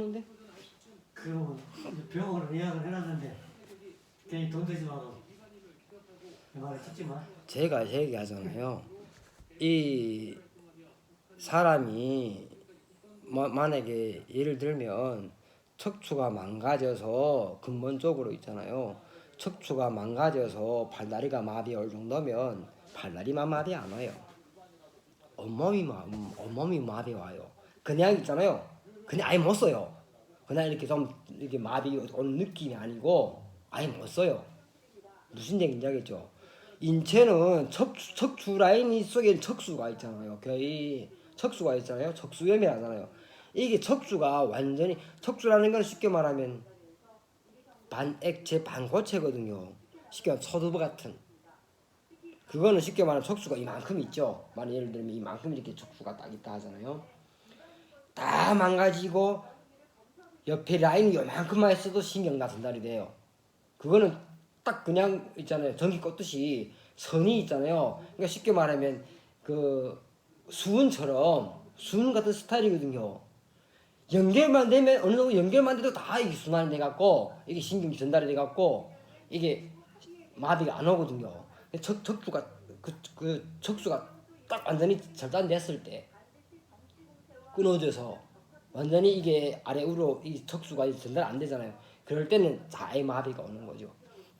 근데 그러면 병원을 예약을 해놨는데 괜히 돈 들지 말고 내 말을 듣지 마. 제가 제 얘기하잖아요. 이 사람이 마- 만약에 예를 들면 척추가 망가져서 근본적으로 있잖아요. 척추가 망가져서 발다리가 마비 올 정도면 발다리만 마비 안 와요. 온몸이 마 온몸이 마비 와요. 그냥 있잖아요. 그냥 아예 못 써요. 그냥 이렇게 좀 이렇게 마비 오는 느낌이 아니고 아예 못 써요. 무슨 얘기인지 알겠죠? 인체는 척추, 척추 라인 속에 척수가 있잖아요. 거의 척수가 있잖아요. 척수염이라잖아요. 이게 척수가 완전히 척수라는 건 쉽게 말하면 반액체 반고체거든요. 쉽게 말하면 소두부 같은. 그거는 쉽게 말하면 척수가 이만큼 있죠. 만약 예를 들면 이만큼 이렇게 척수가 딱 있다 하잖아요. 다 망가지고 옆에 라인이 요만큼만 있어도 신경 다 전달이 돼요. 그거는 딱 그냥 있잖아요. 전기 껐듯이 선이 있잖아요. 그러니까 쉽게 말하면 그 수은처럼 수은 같은 스타일이거든요. 연결만 되면 어느 정도 연결만 돼도 다 이게 순환이 돼갖고 이게 신경이 전달이 돼갖고 이게 마비가 안 오거든요. 척 척수가 그, 그 척수가 딱 완전히 절단됐을 때 끊어져서 완전히 이게 아래 위로 이 척수가 전달 안 되잖아요. 그럴 때는 자의 마비가 오는 거죠.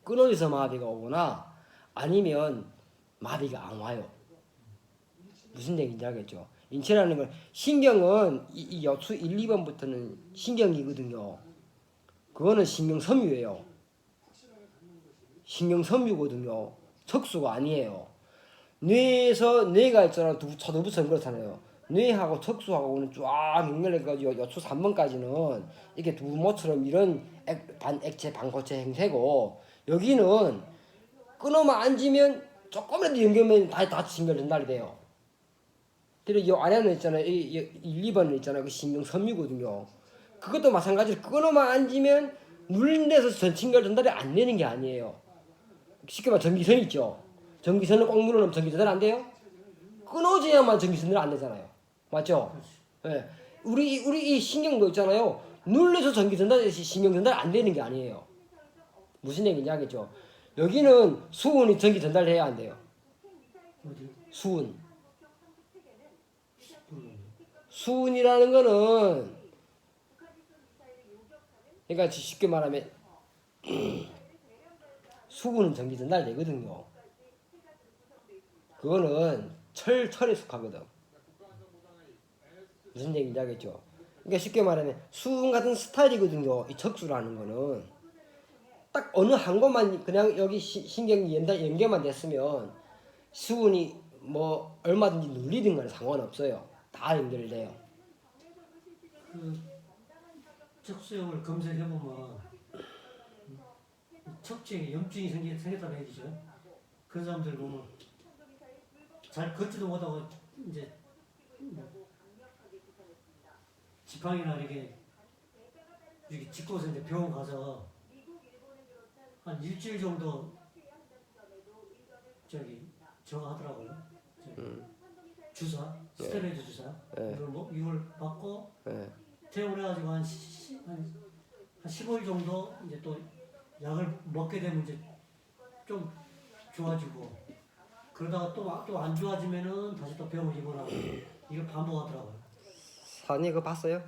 끊어져서 마비가 오거나 아니면 마비가 안 와요. 무슨 얘기인지 알겠죠? 인체라는 건 신경은 이, 이 여추 1, 2번부터는 신경이거든요. 그거는 신경 섬유예요. 신경 섬유거든요. 척수가 아니에요. 뇌에서 뇌가 있잖아. 두 차도부처럼 그렇잖아요. 뇌하고 척수하고는 쫙 연결해가지고 여추 3번까지는 이게 두모처럼 이런 액, 반 액체 반고체 행태고 여기는 끊어만 앉으면 조금이라도 연결면 다, 다 전달이 돼요. 그리고 이 안에는 있잖아요. 이, 이 1, 2번은 있잖아요. 그 신경 섬유거든요. 그것도 마찬가지로 끊어만 앉으면 눌린 데서 전 신경 전달이 안 되는 게 아니에요. 쉽게 말하면 전기선 있죠. 전기선을 꽉 눌러놓으면 전기 전달 안 돼요? 끊어져야만 전기 전달 안 되잖아요. 맞죠? 예. 우리 우리 이 신경도 있잖아요. 눌려서 전기 전달 신경 전달 안 되는 게 아니에요. 무슨 얘기인지 알겠죠? 여기는 수은이 전기 전달해야 안 돼요. 수은. 수은이라는 거는 그러니까 쉽게 말하면 수은은 전기 전달 되거든요. 그거는 철 철에 속하거든. 무슨 얘기인지 알겠죠? 그러니까 쉽게 말하면 수은 같은 스타일이거든요. 이 척수라는 거는 딱 어느 한 곳만 그냥 여기 시- 신경이 연달 연계만 됐으면 수은이 뭐 얼마든지 눌리든 간에 상관없어요. 다 연결돼요. 그 척수염을 검색해 보면 척추에 염증이 생기, 생겼다는 얘기죠. 그런 사람들 보면 잘 걷지도 못하고 이제 지팡이나 이렇게 이렇게 짚고서 이제 병원 가서 한 일주일 정도 저기 저거 하더라고요. 저기 주사, 스테로이드 주사. 네. 이걸 뭐 이걸 받고 예. 퇴원을 해가지고 한, 시, 한, 한 15일 정도 이제 또 약을 먹게 되면 이제 좀 좋아지고 그러다가 또또안 좋아지면은 다시 또 병원 입원하고 이걸 반복하더라고요. 사장님 그거 봤어요?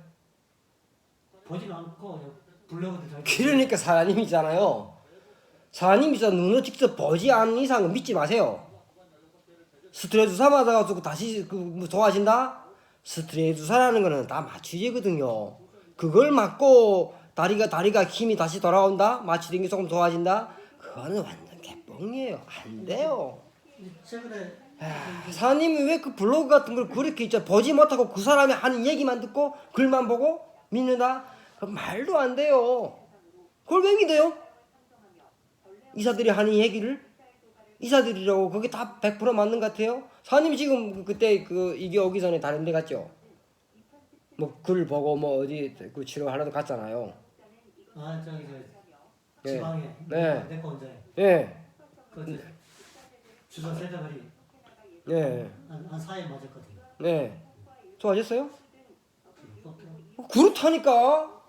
보진 않고 그냥 블로그들 잘 그러니까 사장님이잖아요. 사장님이서 눈으로 직접 보지 않는 이상은 믿지 마세요. 스트레스 주사 맞아가지고 다시 그 뭐 좋아진다? 스트레스 주사라는 거는 다 마취제거든요. 그걸 맞고 다리가 다리가 힘이 다시 돌아온다? 마취된 게 조금 좋아진다? 그거는 완전 개뻥이에요. 안 돼요. 최근에 아, 사장님이 왜 그 블로그 같은 걸 그렇게 있죠 보지 못하고 그 사람이 하는 얘기만 듣고 글만 보고 믿는다? 그 말도 안 돼요. 그걸 왜 믿어요? 이사들이 하는 얘기를 이사들이라고 그게 다 100% 맞는 것 같아요? 사장님이 지금 그- 그때 그 이게 오기 전에 다른 데 갔죠? 뭐 글 보고 뭐 어디 그 치료하러도 갔잖아요. 아 저기 저 네. 지방에 네. 내거 언제 예, 그 주사 세 대가리 예, 한한 4일 맞았거든요. 네. 좋아졌어요? 또, 또 그렇다니까.